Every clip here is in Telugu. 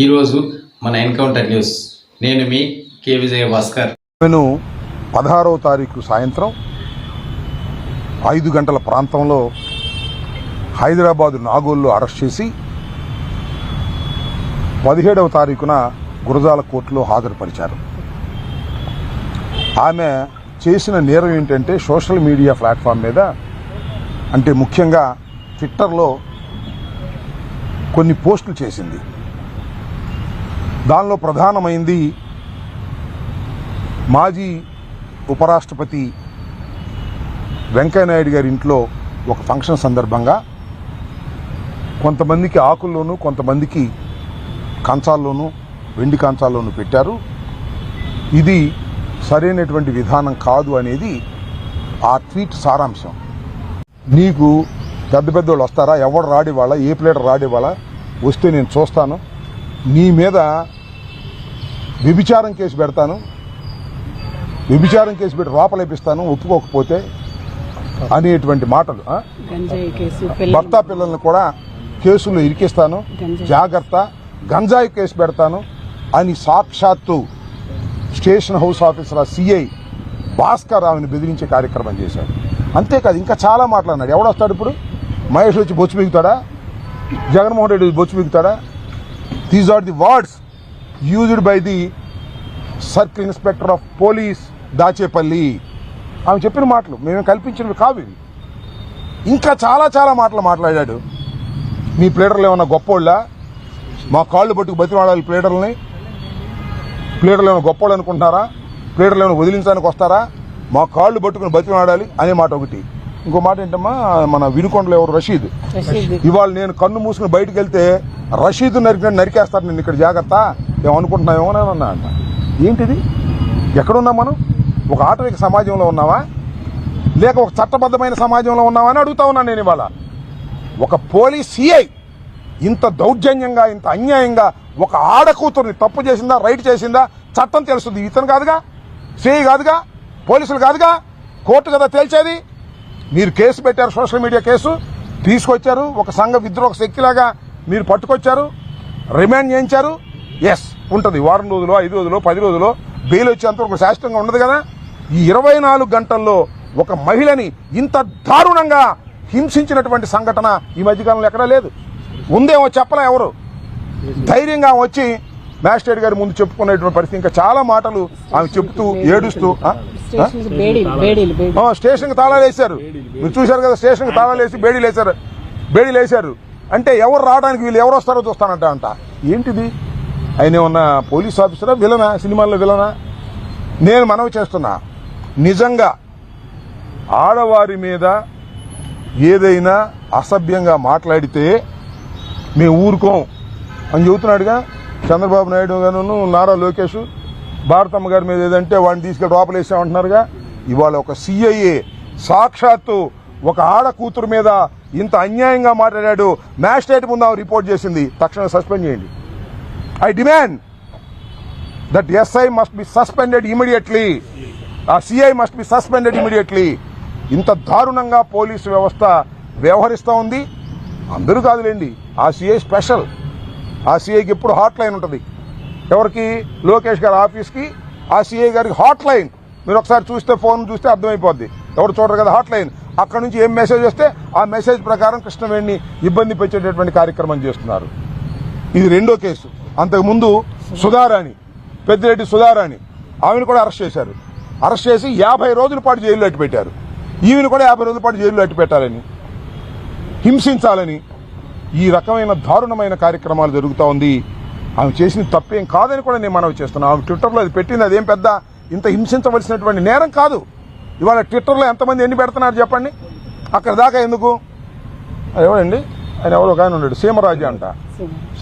ఈరోజు మన ఎన్కౌంటర్ న్యూస్. నేను మీ కే విజయ భాస్కర్. నేను పదహారవ తారీఖు సాయంత్రం ఐదు గంటల ప్రాంతంలో హైదరాబాదు నాగోల్లో అరెస్ట్ చేసి పదిహేడవ తారీఖున గురజాల కోర్టులో హాజరుపరిచారు. ఆమె చేసిన నేరం ఏంటంటే సోషల్ మీడియా ప్లాట్ఫామ్ మీద అంటే ముఖ్యంగా ట్విట్టర్లో కొన్ని పోస్టులు చేసింది. దానిలో ప్రధానమైంది మాజీ ఉపరాష్ట్రపతి వెంకయ్యనాయుడు గారి ఇంట్లో ఒక ఫంక్షన్ సందర్భంగా కొంతమందికి ఆకుల్లోనూ కొంతమందికి కంచాల్లోనూ వెండి కంచాల్లోనూ పెట్టారు. ఇది సరైనటువంటి విధానం కాదు అనేది ఆ ట్వీట్ సారాంశం. నీకు పెద్ద పెద్దోళ్ళు వస్తారా? ఎవడు రాడి ఏ ప్లేటర్ రాడి వస్తే నేను చూస్తాను. నీ మీద వ్యభిచారం కేసు పెడతాను. వ్యభిచారం కేసు పెట్టి లోపలేపిస్తాను ఒప్పుకోకపోతే అనేటువంటి మాటలు భర్త పిల్లల్ని కూడా కేసుల్లో ఇరికిస్తాను. జాగ్రత్త గంజాయి కేసు పెడతాను అని సాక్షాత్తు station house officer CI Bhaskar రావుని బెదిరించే కార్యక్రమం చేశాడు. అంతేకాదు ఇంకా చాలా మాట్లాడినాడు. ఎవడొస్తాడు ఇప్పుడు? మహేష్ వచ్చి బొచ్చు మిగుతాడా జగన్మోహన్ రెడ్డి బొచ్చు మిగుతాడా these are the words used by the circle inspector of police Dachepalli ఆమె చెప్పిన మాటలు మేము కల్పించినవి కావు ఇవి. ఇంకా చాలా చాలా మాటలు మాట్లాడాడు. మీ ప్లేడర్లు ఏమన్నా గొప్పోళ్ళ? మా కాళ్ళు పట్టుకు బతిమాడాలి ప్లేడర్లని ప్లేడర్లు ఏమైనా గొప్పోళ్ళు అనుకుంటున్నారా ప్లేడర్లు ఏమైనా వదిలించడానికి వస్తారా? మా కాళ్ళు పట్టుకుని బతిమాడాలి అనే మాట ఒకటి. ఇంకో మాట ఏంటమ్మా మన వినుకొండలో ఎవరు? రషీద్. ఇవాళ నేను కన్ను మూసుకుని బయటకు వెళ్తే రషీద్ నరికి నరికేస్తారు నేను ఇక్కడ జాగ్రత్త. ఏమనుకుంటున్నామేమో అని అన్నా అంట ఏంటిది? ఎక్కడున్నాం మనం? ఒక ఆటవిక సమాజంలో ఉన్నావా? లేక ఒక చట్టబద్ధమైన సమాజంలో ఉన్నావా అని అడుగుతా ఉన్నాను నేను ఇవాళ. ఒక పోలీస్ సిఐ ఇంత దౌర్జన్యంగా ఇంత అన్యాయంగా ఒక ఆడకూతుర్ని తప్పు చేసిందా రైట్ చేసిందా? చట్టం తెలుస్తుంది. ఇతను కాదుగా? సిఐ కాదుగా? పోలీసులు కాదుగా? కోర్టు కదా తేల్చేది? మీరు కేసు పెట్టారు సోషల్ మీడియా కేసు తీసుకొచ్చారు ఒక సంఘ విద్రోహ శక్తిలాగా మీరు పట్టుకొచ్చారు రిమాండ్ చేయించారు ఎస్ ఉంటుంది. వారం రోజులు ఐదు రోజులు పది రోజులు బెయిల్ వచ్చేంతవరకు శాశ్వతంగా ఉండదు కదా? ఈ ఇరవై నాలుగు గంటల్లో ఒక మహిళని ఇంత దారుణంగా హింసించినటువంటి సంఘటన ఈ మధ్యకాలంలో ఎక్కడా లేదు. ఉందేమో చెప్పలే ఎవరు? ధైర్యంగా వచ్చి మ్యాజిస్ట్రేట్ గారి ముందు చెప్పుకునేటువంటి పరిస్థితి. ఇంకా చాలా మాటలు ఆమె చెప్తూ ఏడుస్తూ స్టేషన్కి తాళాలు వేశారు. మీరు చూశారు కదా స్టేషన్కి తాళాలు వేసి బేడీలు వేశారు. బేడీలు వేశారు. అంటే ఎవరు రావడానికి వీళ్ళు ఎవరు వస్తారో చూస్తానంట అంట. ఏంటిది? ఆయన ఏమన్నా పోలీస్ ఆఫీసరా విలనా? సినిమాల్లో విలనా? నేను మనవి చేస్తున్నా. నిజంగా ఆడవారి మీద ఏదైనా అసభ్యంగా మాట్లాడితే మేము ఊరుకోం అని చెబుతున్నాడుగా? చంద్రబాబు నాయుడు గాను నారా లోకేష్ భారతమ్మ గారి మీద ఏదంటే వాడిని తీసుకెళ్ళి లోపలేసామంటున్నారుగా ఇవాళ ఒక సిఐఏ సాక్షాత్తు ఒక ఆడ కూతురు మీద ఇంత అన్యాయంగా మాట్లాడాడు. మ్యాజిస్ట్రేట్ ముందు ఆమె రిపోర్ట్ చేసింది. తక్షణం సస్పెండ్ చేయండి. I demand that SI must be suspended immediately. ఆ CI must be suspended immediately. ఇంత దారుణంగా పోలీసు వ్యవస్థ వ్యవహరిస్తూ ఉంది. అందరూ కాదులేండి. ఆ సిఐ స్పెషల్. ఆ సిఐకి ఎప్పుడు హాట్ లైన్ ఉంటుంది. ఎవరికి? లోకేష్ గారి ఆఫీస్కి ఆ సిఐ గారికి హాట్ లైన్ మీరు ఒకసారి చూస్తే ఫోన్ చూస్తే అర్థమైపోద్ది. ఎవరు చూడరు కదా హాట్ లైన్ అక్కడ నుంచి ఏం మెసేజ్ వస్తే ఆ మెసేజ్ ప్రకారం కృష్ణవేణిని ఇబ్బంది పెట్టేటటువంటి కార్యక్రమం చేస్తున్నారు. ఇది రెండో కేసు. అంతకుముందు సుధారాణి పెద్దిరెడ్డి సుధారాణి ఆమెను కూడా అరెస్ట్ చేశారు. అరెస్ట్ చేసి యాభై రోజుల పాటు జైల్లో అట్టు పెట్టారు ఈమెను కూడా యాభై రోజుల పాటు జైల్లో అట్టు పెట్టాలని హింసించాలని ఈ రకమైన దారుణమైన కార్యక్రమాలు జరుగుతూ ఉంది. ఆమె చేసిన తప్పేం కాదని కూడా నేను మనవి చేస్తున్నాను ఆమె ట్విట్టర్లో అది పెట్టింది అదేం పెద్ద ఇంత హింసించవలసినటువంటి నేరం కాదు. ఇవాళ ట్విట్టర్లో ఎంతమంది ఎన్ని పెడుతున్నారు చెప్పండి? అక్కడ దాకా ఎందుకు? అది ఎవరండి? ఆయన ఎవరో ఒక ఆయన ఉన్నాడు సీమరాజు అంట.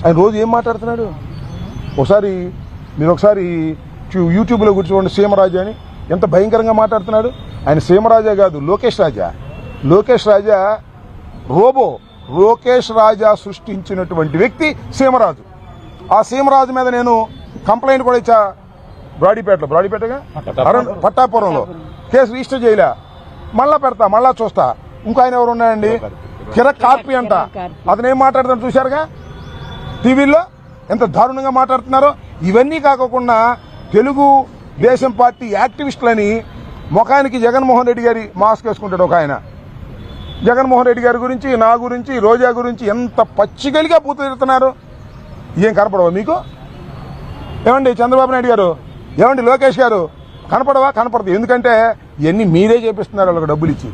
ఆయన రోజు ఏం మాట్లాడుతున్నాడు? ఒకసారి మీరు ఒకసారి యూట్యూబ్లో కూర్చోండి సీమరాజు అని. ఎంత భయంకరంగా మాట్లాడుతున్నాడు? ఆయన సీమరాజా కాదు లోకేష్ రాజా. లోకేష్ రాజా రోబో. లోకేష్ రాజా సృష్టించినటువంటి వ్యక్తి సీమరాజు. ఆ సీమరాజు మీద నేను కంప్లైంట్ కూడా ఇచ్చా బ్రాడీపేటలో. బ్రాడీపేటగా? అరుణ్ పట్టాపురంలో. కేసు రిజిస్టర్ చేయలే. మళ్ళా పెడతా మళ్ళా చూస్తా. ఇంకో ఆయన ఎవరు ఉన్నాయండి కిరక్ కార్పి అంట. అతను ఏం మాట్లాడుతాడు చూశారుగా? టీవీలో ఎంత దారుణంగా మాట్లాడుతున్నారో. ఇవన్నీ కాకుండా తెలుగు దేశం పార్టీ యాక్టివిస్టులని ముఖానికి జగన్మోహన్ రెడ్డి గారి మాస్క్ వేసుకుంటాడు ఒక ఆయన. జగన్మోహన్ రెడ్డి గారి గురించి నా గురించి రోజా గురించి ఎంత పచ్చిగలిగా పూతుతున్నారు ఏం కనపడవా మీకు? ఏమండి చంద్రబాబు నాయుడు గారు? ఏమండి లోకేష్ గారు? కనపడవా? కనపడదు. ఎందుకంటే ఇవన్నీ మీరే చేపిస్తున్నారు వాళ్ళకి డబ్బులు ఇచ్చి.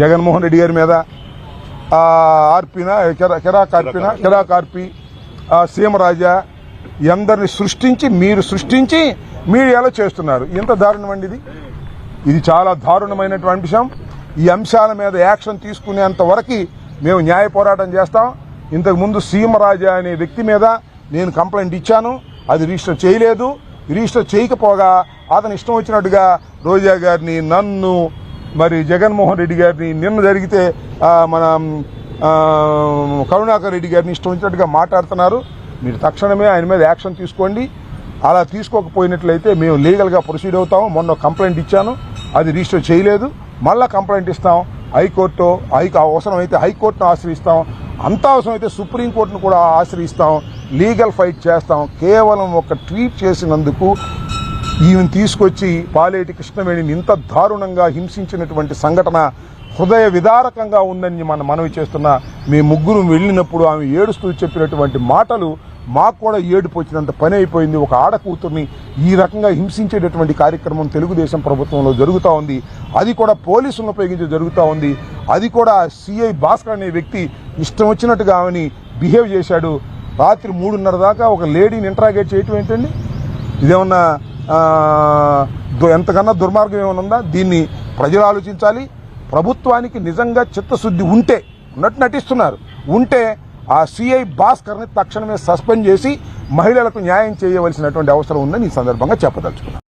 జగన్మోహన్ రెడ్డి గారి మీద ఆర్పిన కిరా కిరాక్ ఆర్పిన కిరాక్ ఆర్పి సీమరాజా అందరిని సృష్టించి మీరు సృష్టించి మీడియాలో చేస్తున్నారు. ఎంత దారుణం అండి ఇది. ఇది చాలా దారుణమైనటువంటి అంశం. ఈ అంశాల మీద యాక్షన్ తీసుకునేంత వరకు మేము న్యాయ పోరాటం చేస్తాం. ఇంతకుముందు సీమరాజా అనే వ్యక్తి మీద నేను కంప్లైంట్ ఇచ్చాను. అది రిజిస్టర్ చేయలేదు. రిజిస్టర్ చేయకపోగా అతను ఇష్టం వచ్చినట్టుగా రోజా గారిని నన్ను మరి జగన్మోహన్ రెడ్డి గారిని నిన్న జరిగితే మన కరుణాకర్ రెడ్డి గారిని ఇష్టం వచ్చినట్టుగా మాట్లాడుతున్నారు. మీరు తక్షణమే ఆయన మీద యాక్షన్ తీసుకోండి. అలా తీసుకోకపోయినట్లయితే మేము లీగల్గా ప్రొసీడ్ అవుతాము. మొన్న కంప్లైంట్ ఇచ్చాను. అది రిజిస్టర్ చేయలేదు. మళ్ళా కంప్లైంట్ ఇస్తాం. హైకోర్టు హై అవసరమైతే హైకోర్టును ఆశ్రయిస్తాం. అంత అవసరమైతే సుప్రీంకోర్టును కూడా ఆశ్రయిస్తాం. లీగల్ ఫైట్ చేస్తాం. కేవలం ఒక ట్వీట్ చేసినందుకు ఈమెను తీసుకొచ్చి పాలేటి కృష్ణవేణిని ఇంత దారుణంగా హింసించినటువంటి సంఘటన హృదయ విదారకంగా ఉందని మనం మనవి చేస్తున్న మీ ముగ్గురు వెళ్ళినప్పుడు ఆమె ఏడుస్తూ చెప్పినటువంటి మాటలు మాకు కూడా ఏడుపు వచ్చినంత పని అయిపోయింది. ఒక ఆడ కూతుర్ని ఈ రకంగా హింసించేటటువంటి కార్యక్రమం తెలుగుదేశం ప్రభుత్వంలో జరుగుతూ ఉంది. అది కూడా పోలీసులను ఉపయోగించి జరుగుతూ ఉంది. అది కూడా సిఐ భాస్కర్ అనే వ్యక్తి ఇష్టం వచ్చినట్టుగా ఆమెని బిహేవ్ చేశాడు. రాత్రి మూడున్నర దాకా ఒక లేడీని ఇంటరాగేట్ చేయటం ఏంటండి? ఇదేమన్నా ఎంతకన్నా దుర్మార్గం ఏమైనా ఉందా? దీన్ని ప్రజలు ఆలోచించాలి. ప్రభుత్వానికి నిజంగా చిత్తశుద్ధి ఉంటే ఉన్నట్టు నటిస్తున్నారు. ఉంటే ఆ సిఐ భాస్కర్ని తక్షణమే సస్పెండ్ చేసి మహిళలకు న్యాయం చేయవలసినటువంటి అవసరం ఉందని ఈ సందర్భంగా చెప్పదలుచుకున్నాను